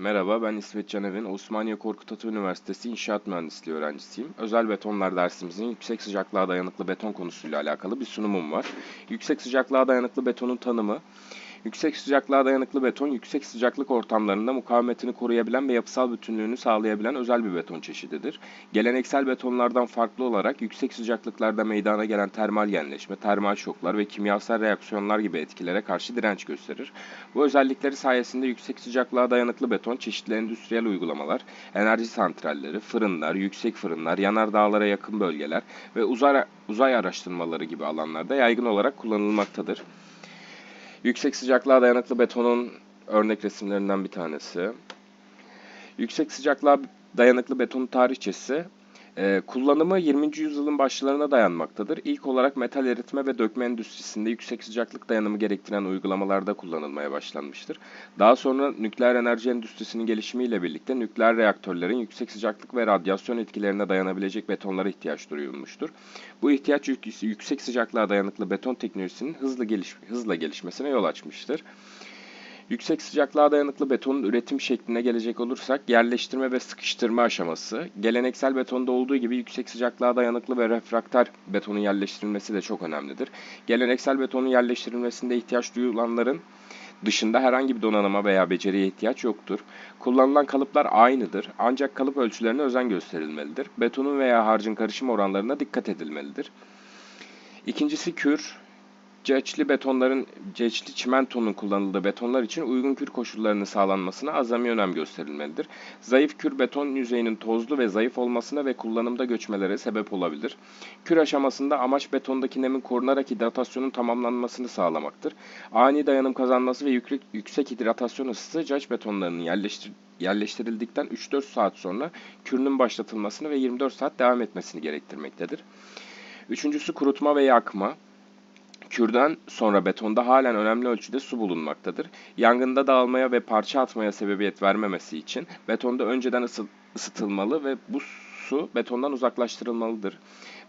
Merhaba, ben İsmet Canevin. Osmaniye Korkut Ata Üniversitesi İnşaat Mühendisliği öğrencisiyim. Özel betonlar dersimizin yüksek sıcaklığa dayanıklı beton konusuyla alakalı bir sunumum var. Yüksek sıcaklığa dayanıklı betonun tanımı, Yüksek sıcaklığa dayanıklı beton, yüksek sıcaklık ortamlarında mukavemetini koruyabilen ve yapısal bütünlüğünü sağlayabilen özel bir beton çeşididir. Geleneksel betonlardan farklı olarak yüksek sıcaklıklarda meydana gelen termal genleşme, termal şoklar ve kimyasal reaksiyonlar gibi etkilere karşı direnç gösterir. Bu özellikleri sayesinde yüksek sıcaklığa dayanıklı beton çeşitli endüstriyel uygulamalar, enerji santralleri, fırınlar, yüksek fırınlar, yanardağlara yakın bölgeler ve uzay, uzay araştırmaları gibi alanlarda yaygın olarak kullanılmaktadır. Yüksek sıcaklığa dayanıklı betonun örnek resimlerinden bir tanesi. Yüksek sıcaklığa dayanıklı betonun tarihçesi e, kullanımı 20. yüzyılın başlarına dayanmaktadır. İlk olarak metal eritme ve dökme endüstrisinde yüksek sıcaklık dayanımı gerektiren uygulamalarda kullanılmaya başlanmıştır. Daha sonra nükleer enerji endüstrisinin gelişimiyle birlikte nükleer reaktörlerin yüksek sıcaklık ve radyasyon etkilerine dayanabilecek betonlara ihtiyaç duyulmuştur. Bu ihtiyaç yüksek sıcaklığa dayanıklı beton teknolojisinin hızlı geliş hızla gelişmesine yol açmıştır. Yüksek sıcaklığa dayanıklı betonun üretim şekline gelecek olursak yerleştirme ve sıkıştırma aşaması. Geleneksel betonda olduğu gibi yüksek sıcaklığa dayanıklı ve refraktör betonun yerleştirilmesi de çok önemlidir. Geleneksel betonun yerleştirilmesinde ihtiyaç duyulanların dışında herhangi bir donanıma veya beceriye ihtiyaç yoktur. Kullanılan kalıplar aynıdır ancak kalıp ölçülerine özen gösterilmelidir. Betonun veya harcın karışım oranlarına dikkat edilmelidir. İkincisi kür. Ceçli betonların, ceçli çimentonun kullanıldığı betonlar için uygun kür koşullarının sağlanmasına azami önem gösterilmelidir. Zayıf kür beton yüzeyinin tozlu ve zayıf olmasına ve kullanımda göçmelere sebep olabilir. Kür aşamasında amaç betondaki nemin korunarak hidratasyonun tamamlanmasını sağlamaktır. Ani dayanım kazanması ve yüksek, yüksek hidratasyon ısısı caç betonlarının yerleştir yerleştirildikten 3-4 saat sonra kürünün başlatılmasını ve 24 saat devam etmesini gerektirmektedir. Üçüncüsü kurutma ve yakma. Kürden sonra betonda halen önemli ölçüde su bulunmaktadır. Yangında dağılmaya ve parça atmaya sebebiyet vermemesi için betonda önceden ısıtılmalı ve bu su betondan uzaklaştırılmalıdır.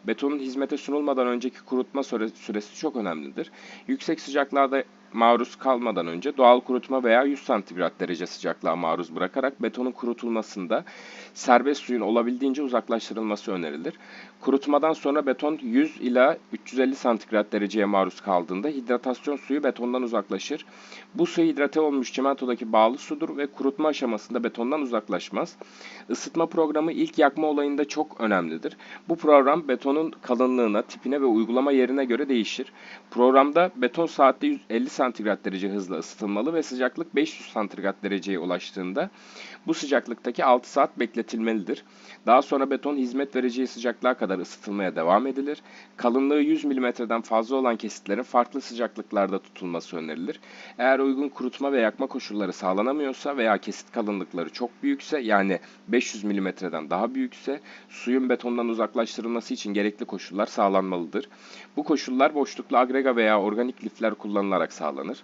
Betonun hizmete sunulmadan önceki kurutma süresi çok önemlidir. Yüksek sıcaklarda maruz kalmadan önce doğal kurutma veya 100 santigrat derece sıcaklığa maruz bırakarak betonun kurutulmasında serbest suyun olabildiğince uzaklaştırılması önerilir. Kurutmadan sonra beton 100 ila 350 santigrat dereceye maruz kaldığında hidratasyon suyu betondan uzaklaşır. Bu su hidrate olmuş çimentodaki bağlı sudur ve kurutma aşamasında betondan uzaklaşmaz. Isıtma programı ilk yakma olayında çok önemlidir. Bu program betonun kalınlığına, tipine ve uygulama yerine göre değişir. Programda beton saatte 150 santigrat derece hızla ısıtılmalı ve sıcaklık 500 santigrat dereceye ulaştığında bu sıcaklıktaki 6 saat bekletilmelidir. Daha sonra beton hizmet vereceği sıcaklığa kadar ısıtılmaya devam edilir. Kalınlığı 100 mm'den fazla olan kesitlerin farklı sıcaklıklarda tutulması önerilir. Eğer uygun kurutma ve yakma koşulları sağlanamıyorsa veya kesit kalınlıkları çok büyükse yani 500 mm'den daha büyükse suyun betondan uzaklaştırılması için gerekli koşullar sağlanmalıdır. Bu koşullar boşluklu agrega veya organik lifler kullanılarak sağlanır.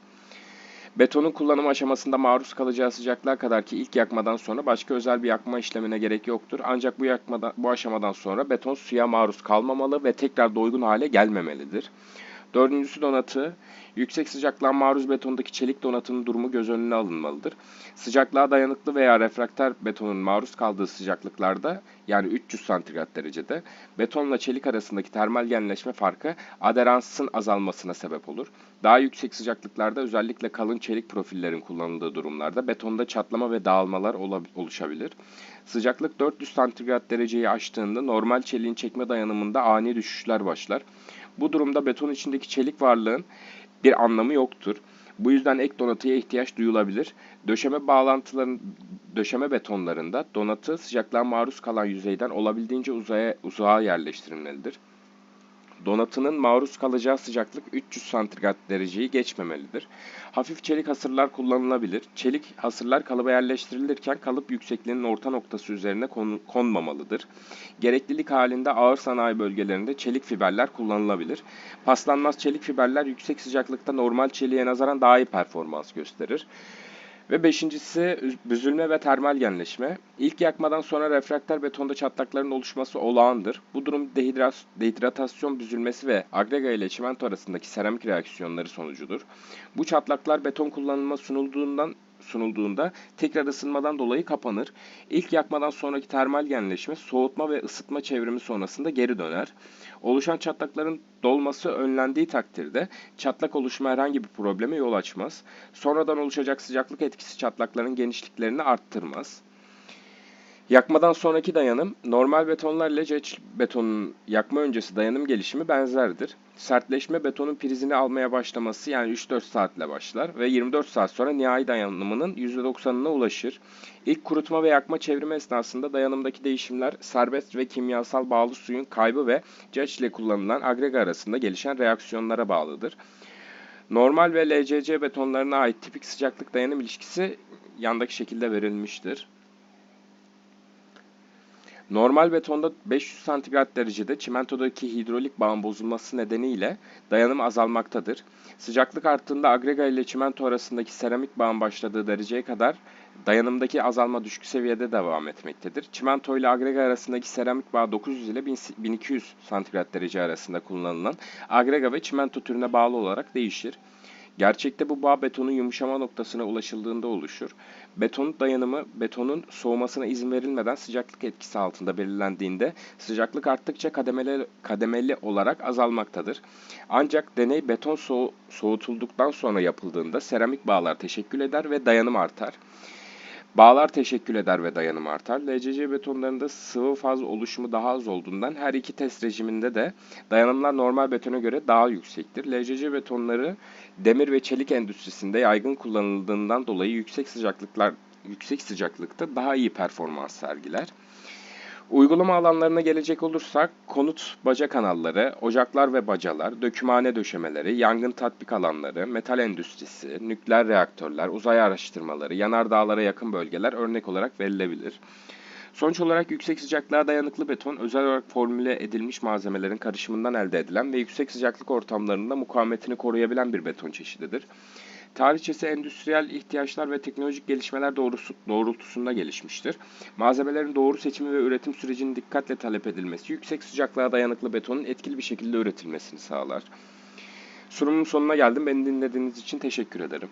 Betonun kullanım aşamasında maruz kalacağı sıcaklığa kadar ki ilk yakmadan sonra başka özel bir yakma işlemine gerek yoktur. Ancak bu yakmadan, bu aşamadan sonra beton suya maruz kalmamalı ve tekrar doygun hale gelmemelidir. Dördüncüsü donatı. Yüksek sıcaklığa maruz betondaki çelik donatının durumu göz önüne alınmalıdır. Sıcaklığa dayanıklı veya refraktör betonun maruz kaldığı sıcaklıklarda yani 300 santigrat derecede betonla çelik arasındaki termal genleşme farkı aderansın azalmasına sebep olur. Daha yüksek sıcaklıklarda özellikle kalın çelik profillerin kullanıldığı durumlarda betonda çatlama ve dağılmalar oluşabilir. Sıcaklık 400 santigrat dereceyi aştığında normal çeliğin çekme dayanımında ani düşüşler başlar. Bu durumda beton içindeki çelik varlığın bir anlamı yoktur. Bu yüzden ek donatıya ihtiyaç duyulabilir. Döşeme bağlantıların döşeme betonlarında donatı sıcaklığa maruz kalan yüzeyden olabildiğince uzaya, uzağa yerleştirilmelidir. Donatının maruz kalacağı sıcaklık 300 santigrat dereceyi geçmemelidir. Hafif çelik hasırlar kullanılabilir. Çelik hasırlar kalıba yerleştirilirken kalıp yüksekliğinin orta noktası üzerine kon konmamalıdır. Gereklilik halinde ağır sanayi bölgelerinde çelik fiberler kullanılabilir. Paslanmaz çelik fiberler yüksek sıcaklıkta normal çeliğe nazaran daha iyi performans gösterir. Ve beşincisi büzülme ve termal genleşme. İlk yakmadan sonra refraktör betonda çatlakların oluşması olağandır. Bu durum dehidrat dehidratasyon büzülmesi ve agrega ile çimento arasındaki seramik reaksiyonları sonucudur. Bu çatlaklar beton kullanılma sunulduğundan sunulduğunda tekrar ısınmadan dolayı kapanır. İlk yakmadan sonraki termal genleşme, soğutma ve ısıtma çevrimi sonrasında geri döner. Oluşan çatlakların dolması önlendiği takdirde çatlak oluşma herhangi bir probleme yol açmaz. Sonradan oluşacak sıcaklık etkisi çatlakların genişliklerini arttırmaz. Yakmadan sonraki dayanım, normal betonlar ile ceç betonun yakma öncesi dayanım gelişimi benzerdir. Sertleşme betonun prizini almaya başlaması yani 3-4 saatle başlar ve 24 saat sonra nihai dayanımının %90'ına ulaşır. İlk kurutma ve yakma çevrimi esnasında dayanımdaki değişimler serbest ve kimyasal bağlı suyun kaybı ve ceç ile kullanılan agrega arasında gelişen reaksiyonlara bağlıdır. Normal ve LCC betonlarına ait tipik sıcaklık dayanım ilişkisi yandaki şekilde verilmiştir. Normal betonda 500 santigrat derecede çimentodaki hidrolik bağın bozulması nedeniyle dayanım azalmaktadır. Sıcaklık arttığında agrega ile çimento arasındaki seramik bağın başladığı dereceye kadar dayanımdaki azalma düşük seviyede devam etmektedir. Çimento ile agrega arasındaki seramik bağ 900 ile 1200 santigrat derece arasında kullanılan agrega ve çimento türüne bağlı olarak değişir. Gerçekte bu bağ betonun yumuşama noktasına ulaşıldığında oluşur. Betonun dayanımı betonun soğumasına izin verilmeden sıcaklık etkisi altında belirlendiğinde sıcaklık arttıkça kademeli, kademeli olarak azalmaktadır. Ancak deney beton soğu, soğutulduktan sonra yapıldığında seramik bağlar teşekkül eder ve dayanım artar. Bağlar teşekkül eder ve dayanım artar. LCC betonlarında sıvı faz oluşumu daha az olduğundan her iki test rejiminde de dayanımlar normal betona göre daha yüksektir. LCC betonları demir ve çelik endüstrisinde yaygın kullanıldığından dolayı yüksek sıcaklıklar yüksek sıcaklıkta daha iyi performans sergiler. Uygulama alanlarına gelecek olursak konut baca kanalları, ocaklar ve bacalar, dökümhane döşemeleri, yangın tatbik alanları, metal endüstrisi, nükleer reaktörler, uzay araştırmaları, yanardağlara yakın bölgeler örnek olarak verilebilir. Sonuç olarak yüksek sıcaklığa dayanıklı beton özel olarak formüle edilmiş malzemelerin karışımından elde edilen ve yüksek sıcaklık ortamlarında mukavemetini koruyabilen bir beton çeşididir. Tarihçesi endüstriyel ihtiyaçlar ve teknolojik gelişmeler doğrusu, doğrultusunda gelişmiştir. Malzemelerin doğru seçimi ve üretim sürecinin dikkatle talep edilmesi, yüksek sıcaklığa dayanıklı betonun etkili bir şekilde üretilmesini sağlar. Sunumun sonuna geldim. Beni dinlediğiniz için teşekkür ederim.